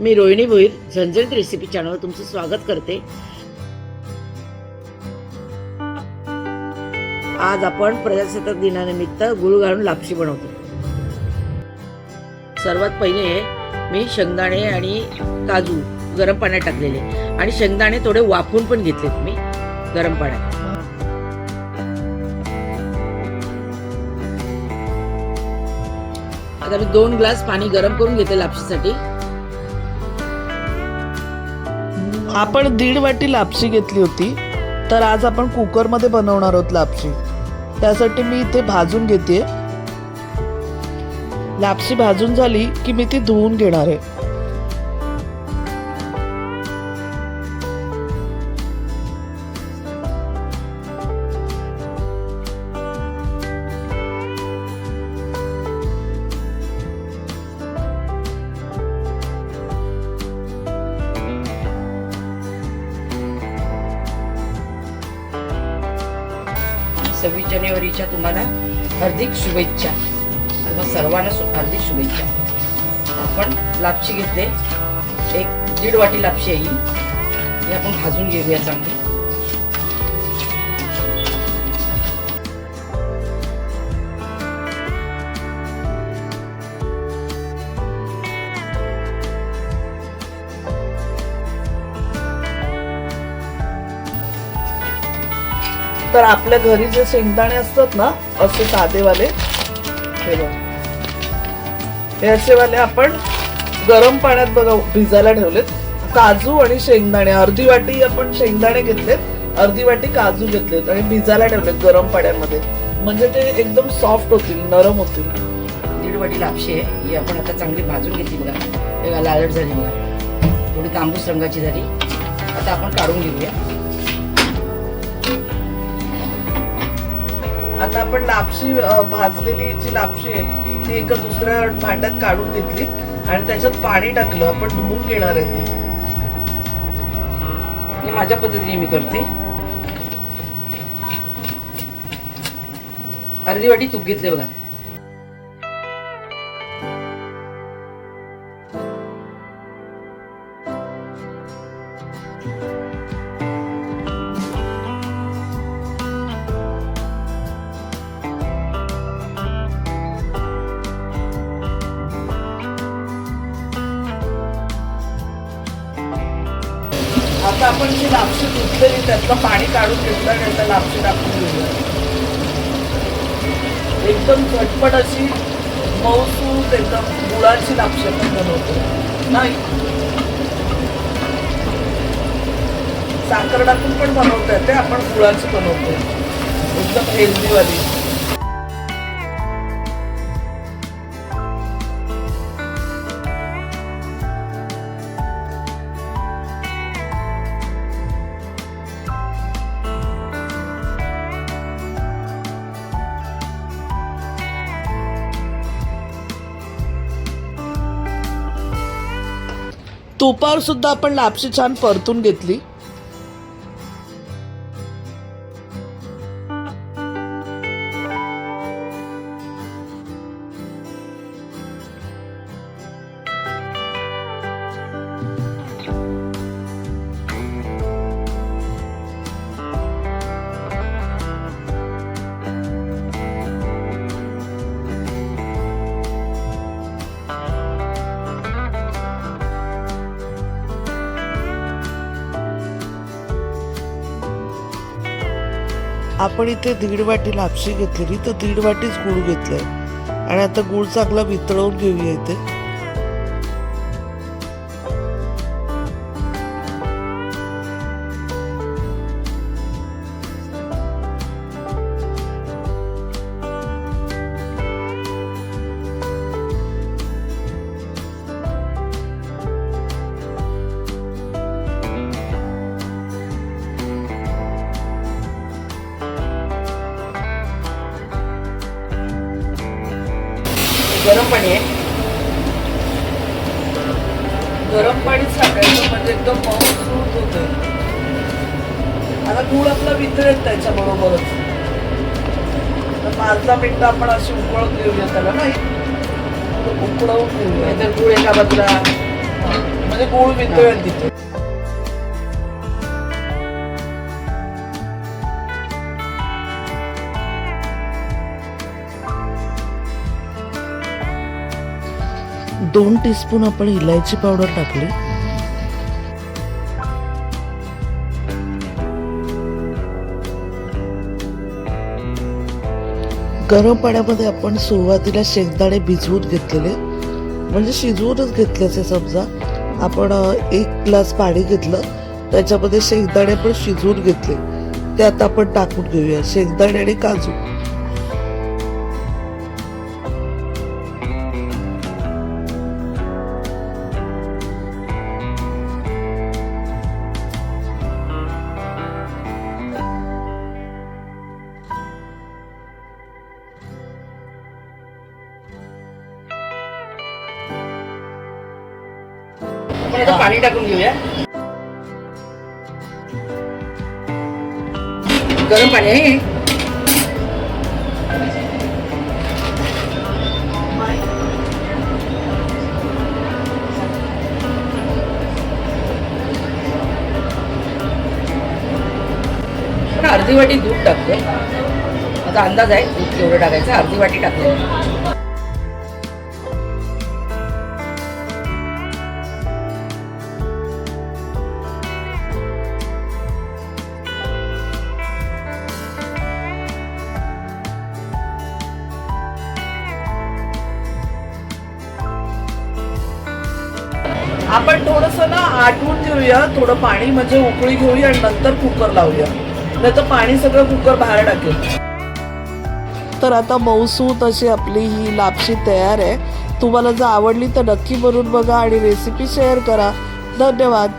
मी रोहिणी भोईर झणझणीत रेसिपी चॅनलवर तुमचं स्वागत करते. आज आपण प्रजासत्ताक दिनानिमित्त गुळ घालून लापशी बनवतो. सर्वात पहिले मी शेंगदाणे आणि काजू गरम पाण्यात टाकलेले. आणि शेंगदाणे थोडे वाफून पण घेतलेत मी गरम पाण्यात. आता मी दोन ग्लास पाणी गरम करून घेते लापशीसाठी. आपण दीड वाटी लापशी घेतली होती तर आज आपण कुकरमध्ये बनवणार आहोत लापशी. त्यासाठी मी इथे भाजून घेते लापशी भाजून झाली की मी ती धुवून घेणार आहे. सव्वीस जानेवारीच्या तुम्हाला हार्दिक शुभेच्छा. तुम्हा सर्वांना हार्दिक शुभेच्छा. आपण लापशी घेतले. एक दीड वाटी लापशी येईल हे. ही आपण भाजून घेऊया चांगली. तर आपल्या घरी जे शेंगदाणे असतात ना असे साधेवाले हे बघ. हे असेवाले आपण गरम पाण्यात बघा भिजायला ठेवलेत. काजू आणि शेंगदाणे अर्धी वाटी आपण शेंगदाणे घेतलेत अर्धी वाटी काजू घेतलेत आणि भिजायला ठेवलेत गरम पाण्यामध्ये. म्हणजे ते एकदम सॉफ्ट होतील नरम होतील. दीड वाटी लापशी आहे. ही आपण आता चांगली भाजून घेतली बघा. लालट झाली बघा. थोडी तांबूस रंगाची झाली. आता आपण काढून घेऊया. आता आपण लापशी भाजलेली जी लापशी आहे ती एका दुसऱ्या भांड्यात काढून घेतली आणि त्याच्यात पाणी टाकलं. आपण धुवून घेणार आहे ती. हे माझ्या पद्धतीने मी करते. अर्धी वाटी तूप घेतले बघा. आता आपण जी लापशी धुतलेली त्यातलं पाणी काढून घेतलं आणि त्यात लापशी टाकून घेऊया. एकदम झटपट अशी मऊसूत एकदम गुळाची लापशी आपण बनवतो. नाही. साखर टाकून पण बनवता येते आपण गुळाची बनवतो. एकदम हेल्दीवाली तुपावर सुद्धा आपण लापशी छान परतून घेतली. आपण इथे दीड वाटी लापशी घेतलेली तर दीड वाटीच गूळ घेतलं आहे आणि आता गूळ चांगला वितळवून घेऊया इथे. गरम पाणी आहे. गरम पाणीच टाकायचं म्हणजे एकदम मऊसूत होते आता गुळ आपला वितळेल त्याच्याबरोबरच. तर पाच दहा मिनिटं आपण अशी उकळून घेऊया त्याला नाही? उकळवून घेऊया. नाहीतर गुळ एका बाजूला. म्हणजे गुळ वितळेल तिथे. दोन टीस्पून आपण इलायची पावडर टाकली. गरम पाण्यामध्ये आपण सुरुवातीला शेंगदाणे भिजवून घेतलेले. म्हणजे शिजवूनच घेतल्याचे समजा. आपण एक ग्लास पाणी घेतलं. त्याच्यामध्ये शेंगदाणे पण शिजवून घेतले. ते आता आपण टाकून घेऊया. शेंगदाणे आणि काजू. आपण पाणी टाकून घेऊया. गरम पाणी आहे. अर्धी वाटी दूध टाकते आता अंदाज आहे दूध केवढं टाकायचं अर्धी वाटी टाकलं आपण थोडस ना आटवून घेऊया थोडं पाणी म्हणजे उकळी घेऊया आणि नंतर कुकर लावूया. नाही तर पाणी सगळं कुकर बाहेर टाकेल. तर आता मऊसूत अशी आपली ही लापशी तयार आहे. तुम्हाला जर आवडली तर नक्की बनवून बघा आणि रेसिपी शेअर करा. धन्यवाद.